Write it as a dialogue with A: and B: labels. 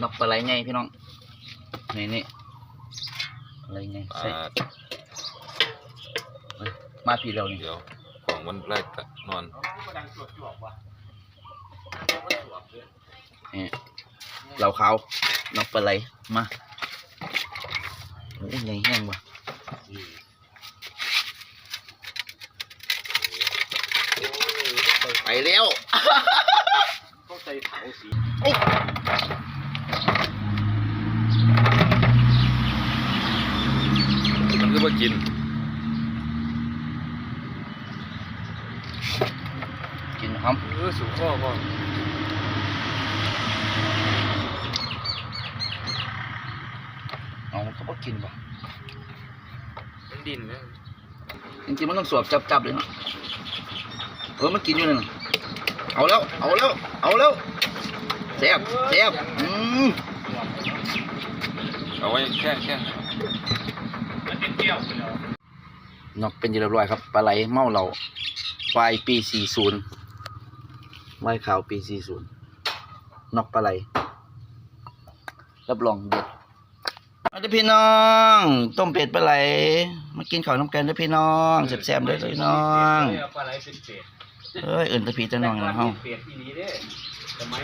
A: นอกปลาไหลไงพี่น้อง นี่นี่ปลาไหลไง
B: อ่า
A: ใส่มาพี่เรานี่
B: เดี๋ยวของมันไล่ตะนอน
A: นี่เหล่าขาวนอกปลาไหลมาโอ้ยใหญ่แห้งว่ะไปแล้ว
C: เข้าใจเผาสี
B: มันก็มากิน
A: กินครับ
B: เออสูงข้อพ่อ
A: เอาเขาบอกกินป่ะ
B: มันดินนะ
A: จริงๆมันต้องสวบจับๆเลยเนาะเออมันกินอยู่นั่นน่ะเอาแล้ว เอาแล้ว เอาแล้วแซ่บแซ่บอืม
B: เอาไว้แค่แค่
C: มัน เป็นเกี้ยวไปแล้ว
A: นอกเป็นที่เรียบร้อยครับปลาไหลเมาเหล่าควายปีสี่ศูนย์ไม้ขาวปีสี่ศูนย์นอกปลาไหลรับรองเด็ดเอาเด้อพี่น้อง ต้มเป็ดปลาไหลมากินข้าวน้ำกันเด้อพี่น้องแซ่บๆเด้อพี่น้อง
C: ปลาไหลเป็นเป็ด
A: เอ้ยเอิ่นแตะพี่ตะน้องนะเฮา
C: เป็ดอีนี้เด้สมัย